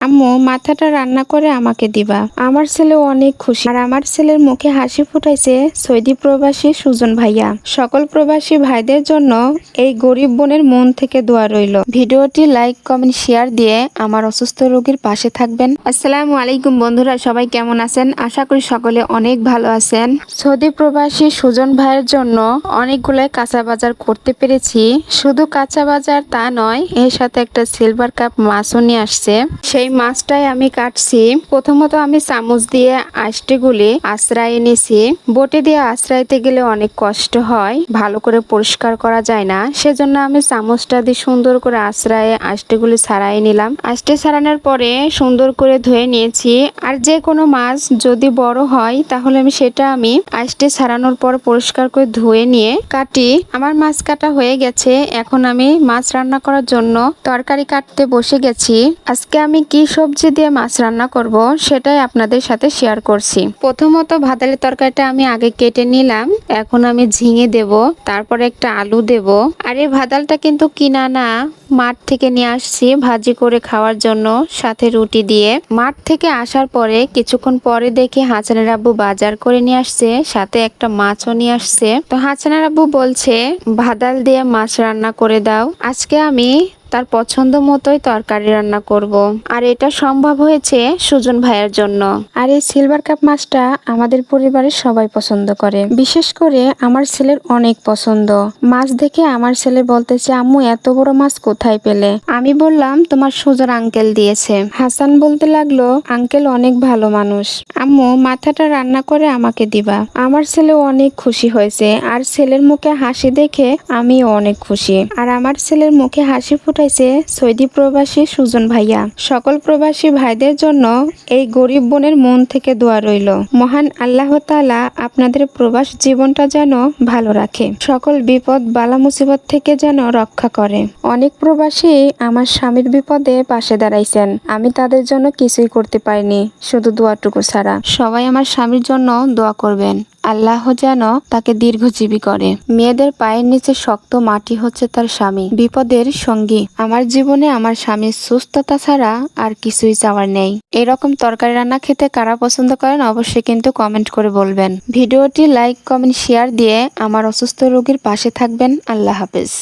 আম্মু, মাথাটা রান্না করে আমাকে দিবা। আমার ছেলে অনেক খুশি। আর আমার ছেলের মুখে হাসি ফুটাইছে সৌদি প্রবাসী সুজন ভাইয়া। সকল প্রবাসী ভাইদের জন্য এই গরিব বোনের মন থেকে দোয়া রইল। ভিডিওটি লাইক, কমেন্ট, শেয়ার দিয়ে আমার অসুস্থ রোগীর পাশে থাকবেন। আসসালামু আলাইকুম বন্ধুরা, সবাই কেমন আছেন? আশা করি সকলে অনেক ভালো আছেন। সৌদি প্রবাসী সুজন ভাইয়ের জন্য অনেকগুলো কাঁচা বাজার করতে পেরেছি। শুধু কাঁচা বাজার তা নয়, এর সাথে একটা সিলভার কাপ মাছও নিয়ে আসছে। সেই মাছটাই আমি কাটছি। প্রথমত আমি চামচ দিয়ে আষ্টেগুলি আশ্রয় এনেছি। বটে দিয়ে আশ্রাইতে গেলে অনেক কষ্ট হয়, ভালো করে পরিষ্কার করা যায় না। সেজন্য আমি চামচটা দিয়ে সুন্দর করে আশ্রয়ে আষ্টেগুলি ছাড়াই নিলাম। আষ্টে ছাড়ানোর পরে সুন্দর করে ধুয়ে নিয়েছি। আর যে কোনো মাছ যদি বড় হয়, তাহলে আমি সেটা আমি আষ্টে ছাড়ানোর পর পরিষ্কার করে ধুয়ে নিয়ে কাটি। আমার মাছ কাটা হয়ে গেছে। এখন আমি মাছ রান্না করার জন্য তরকারি কাটতে বসে গেছি। আজকে আমি কি সবজি দিয়ে মাছ রান্না করব, সেটাই আপনাদের সাথে শেয়ার করছি। প্রথমত ভাতালের তরকারিটা আমি আগে কেটে নিলাম, এখন আমি ঝিঙে দেব, তারপরে একটা আলু দেব। আর এই ভাতালটা কিন্তু কিনা না মাঠ থেকে নিয়ে আসছি ভাজি করে খাওয়ার জন্য, সাথে রুটি দিয়ে। মাঠ থেকে আসার পরে কিছুক্ষণ পরে দেখি হাসানের আব্বু বাজার করে নিয়ে আসছে, সাথে একটা মাছও নিয়ে আসছে। তো হাসানের আব্বু বলছে ভাদাল দিয়ে মাছ রান্না করে দাও। আজকে আমি তার পছন্দ মতোই তরকারি রান্না করব। আর এটা সম্ভব হয়েছে সুজন ভাইয়ের জন্য। আর এই সিলভার কাপ মাছটা আমাদের পরিবারের সবাই পছন্দ করে। বিশেষ করে আমার ছেলের অনেক পছন্দ। মাছ দেখে আমার ছেলে বলতেছে, আম্মু, এত বড় মাছ কোথায় পেলে? আমি বললাম, তোমার সুজন আঙ্কেল দিয়েছে। হাসান বলতে লাগল, আঙ্কেল অনেক ভালো মানুষ। আম্মু, মাথাটা রান্না করে আমাকে দিবা। আমার ছেলে অনেক খুশি হয়েছে। আর ছেলের মুখে হাসি দেখে আমিও অনেক খুশি। আর আমার ছেলের মুখে হাসি ফুটাইছে সৌদি প্রবাসী সুজন ভাইয়া। সকল প্রবাসী ভাইদের জন্য এই গরিব বোনের মন থেকে দোয়া রইল। মহান আল্লাহ তাআলা আপনাদের প্রবাস জীবনটা যেন ভালো রাখে। সকল বিপদ, বালা মুসিবত থেকে যেন রক্ষা করে। অনেক প্রবাসী আমার স্বামীর বিপদে পাশে দাঁড়াইছেন। আমি তাদের জন্য কিছুই করতে পারিনি, শুধু দোয়াটুকু ছাড়া। সবাই আমার স্বামীর জন্য দোয়া করবেন। আল্লাহ যেন তাকে দীর্ঘজীবী করে। মেয়েদের পায়ের নিচে শক্ত মাটি হচ্ছে তার স্বামী। বিপদের সঙ্গী। আমার জীবনে আমার স্বামীর সুস্থতা ছাড়া আর কিছুই চাওয়ার নেই। এরকম তরকারি রান্না খেতে কারা পছন্দ করেন অবশ্যই কিন্তু কমেন্ট করে বলবেন। ভিডিওটি লাইক, কমেন্ট, শেয়ার দিয়ে আমার অসুস্থ রোগীর পাশে থাকবেন। আল্লাহ হাফেজ।